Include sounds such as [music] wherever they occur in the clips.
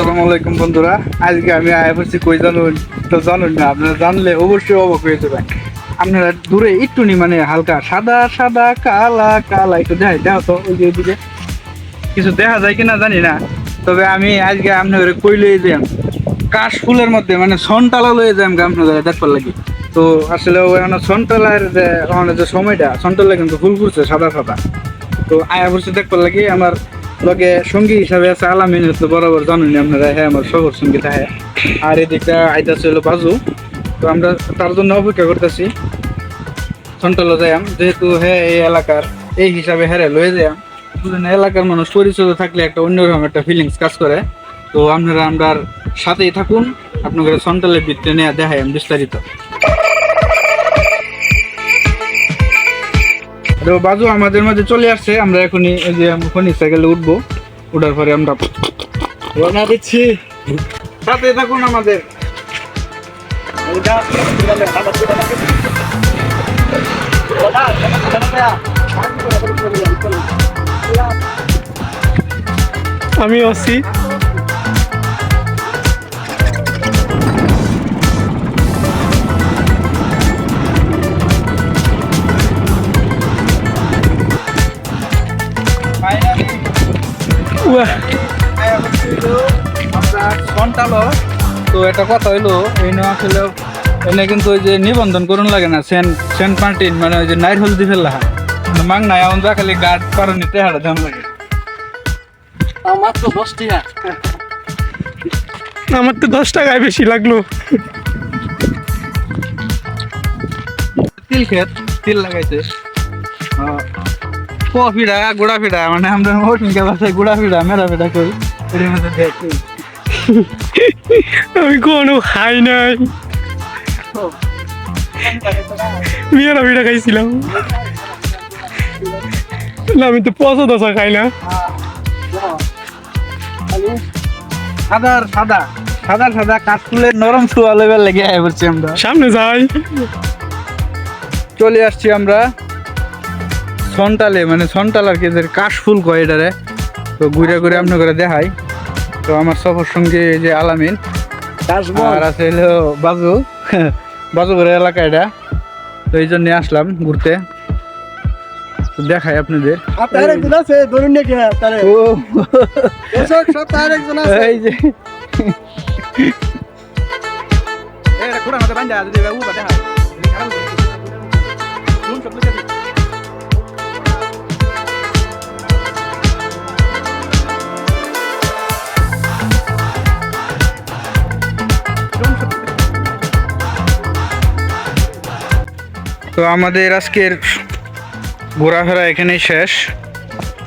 আসসালামু আলাইকুম বন্ধুরা। আজকে আমি আয়া পড়ছি কই জানুন? তো জানুন না, আপনারা জানলে অবশ্যই অবাক হয়ে যাবেন। আপনারা দূরে একটু নি মানে হালকা সাদা সাদা, কালা কালা একটু দেখাই দেখো তো ওই যে ওইদিকে। কিছু দেখা যায় কিনা জানি না। তবে আমি আজকে আপনাদের কই লয়ে যাম কাশ ফুলের মধ্যে মানে সনটালা লয়ে যাম আপনাদের দেখবার লাগি। তো আসলে ওখানে সনটালার যে ওখানে যে সময়টা সনটালা কিন্তু ফুল ফুলছে সাদা সাদা। তো আয়া পড়ছি দেখবার লাগি, আমার লগে সঙ্গী হিসাবে আছে আলামিন তো বরাবর জানেন আপনারা হ্যাঁ আমার শহর সংগীত হ্যাঁ। আর এদিকটা আইতাছে হলো বাজু। তো আমরা তার জন্য অপেক্ষা করতেছি। সন্টালো যাইম যেহেতু হ্যাঁ এই এলাকার, এই হিসাবে হ্যাঁ লয়ে বুঝলেন, এলাকার মানুষ পরিচিত থাকলে একটা অন্যরকম একটা ফিলিংস কাজ করে। তো আপনারা আমরার সাথেই থাকুন। আপনাদের সন্টালের ভিতরে নিয়ে দেখাই বিস্তারিত। তো বাজু আমাদের মাঝে চলে আসছে, আমরা এখনই এই যে এখনই সাইকেলে উঠবো, উঠার পরে আমরা রওনা দিচ্ছি। সাথে থাকুন আমাদের। আমি অসি তো একটা কথা হইল এই আসলে এনে কিন্তু ওই যে নিবন্ধন করুন লাগে না সেন সেন্ট মার্টিন মানে ওই যে নাইট হলদি ফেললা মাং নাই এমন যা খালি গার্ড পারো নিতে হারা দাম লাগে মাত্র দশ টাকা। আমার তো দশ টাকায় বেশি লাগল। তিল ক্ষেত তিল লাগাইছে। প ফিডা গুড়া ফিডা মানে আমরা ওটিনকে বাসায় গুড়া ফিডা মেরা ফিডা করি। এর মধ্যে দেখি। আমি কোনো খাই নাই। মেয়েরা পিঠা খাইছিলাম। না আমি তো পচা দশা খাই না। সাদার সাদা সাদা সাদা কাঠফুলের নরম সুয়া লেভেল লেগে আয় আমরা। সামনে যাই। চলে আসছি আমরা। সন্টালে মানে সন্টাল আর কি যে কাশফুল কয় এটারে। তো ঘুরে ঘুরে আপনার করে দেখাই। তো আমার সফর সঙ্গে এই যে আলামিন। আর আছে হলো বাজু। [laughs] বাজু করে এলাকা এটা। তো এই জন্যে আসলাম ঘুরতে। দেখাই আপনাদের। সপ্তাহে একজন তো আমাদের আজকের ঘোরাফেরা এখানেই শেষ।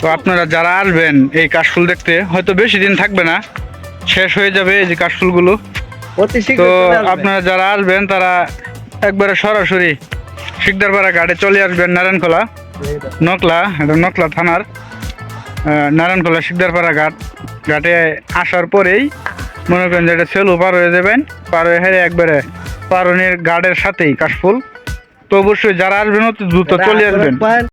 তো আপনারা যারা আসবেন এই কাশফুল দেখতে হয়তো বেশি দিন থাকবে না শেষ হয়ে যাবে এই যে কাশফুলগুলো। তো আপনারা যারা আসবেন তারা একবারে সরাসরি শিকদারপাড়া ঘাটে চলে আসবেন নারায়ণখোলা নকলা এটা নকলা থানার নারায়ণখোলা শিকদারপাড়া ঘাট ঘাটে আসার পরেই মনে করেন যে এটা সেলু পার হয়ে যাবেন পার হয়ে হেরে একবারে পারনের গার্ডের সাথেই কাশফুল। তো অবশ্যই যারা আসবেন দ্রুত চলে আসবেন।